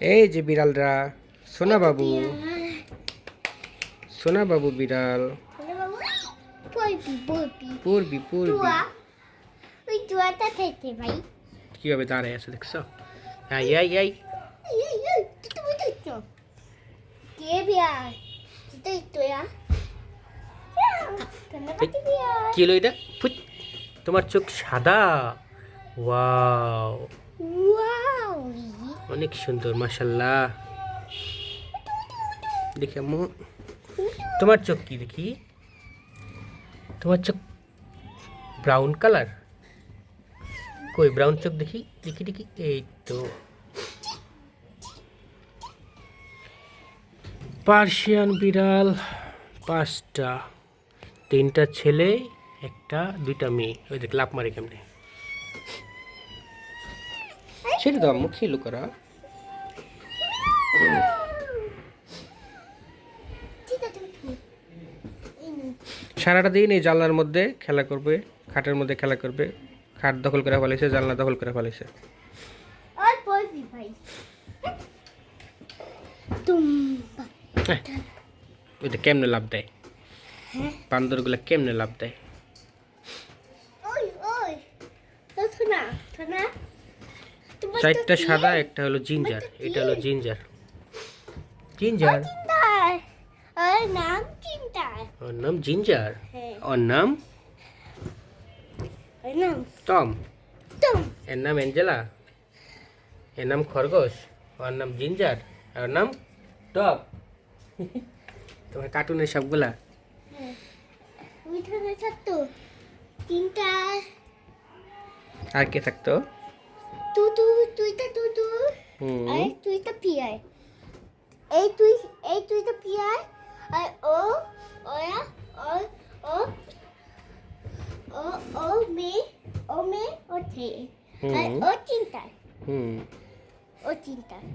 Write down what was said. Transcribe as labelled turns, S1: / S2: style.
S1: এই যে বিড়ালরা সোনা বাবু। সোনা বাবু বিড়াল।
S2: পড়বি পড়বি। ওই তুয়াটা খেতে ভাই।
S1: কীভাবে দাঁড়ায় আছে দেখছ? I I I.
S2: কে
S1: হলো এটা? তোমার চোখ সাদা? ওয়াও। অনেক সুন্দর মাশাল্লাহ দেখি তোমার চোখ কি দেখি? তোমার চোখ ব্রাউন কালার কই ব্রাউন চোখ দেখি দেখি দেখি, এই তো। পার্সিয়ান বিড়াল, পাঁচটা, তিনটা ছেলে, একটা, দুইটা মেয়ে। ওই দেখ লাভ মারে কেমনে? ছেড়ে দাও আম্মু খেলো করা?
S2: ঠিক আছে তুই এই নে
S1: সারাটা দিন এই জানলার মধ্যে খেলা করবে খাটের মধ্যে খেলা করবে খাট দখল করে ফেলেছে জানলা দখল করে ফেলেছে। কেমনে লাভ দেয়?
S2: হ্যাঁ?
S1: বান্দরগুলো কেমনে লাভ দেয়
S2: ওই ওই তো শোনা শোনা তোমার
S1: চারটা সাদা একটা হলো জিঞ্জার এটা হলো জিঞ্জার। জিঞ্জার?
S2: আর নাম চিন্তায়
S1: ওর নাম জিঞ্জার?
S2: হ্যাঁ।
S1: ওর নাম?
S2: আর নাম?
S1: টম।
S2: তুম
S1: এর নাম অ্যাঞ্জেলা? এর নাম খরগোশ? ওর নাম জিঞ্জার? আর ওর নাম টপ তোমার কার্টুনের সবগুলা?
S2: উঠানে থাকতো তিনটা।
S1: আর কে থাকতো?
S2: তু তু তুইটা তু তু
S1: হুম।
S2: আর তুইটা পিয়াই এই তুই এই তুইটা পিয়াই আর ও ওরা ও ও ও ও মে ও মে ও থে। আর ও চিন্তায়।
S1: হুম।
S2: ও চিন্তায়।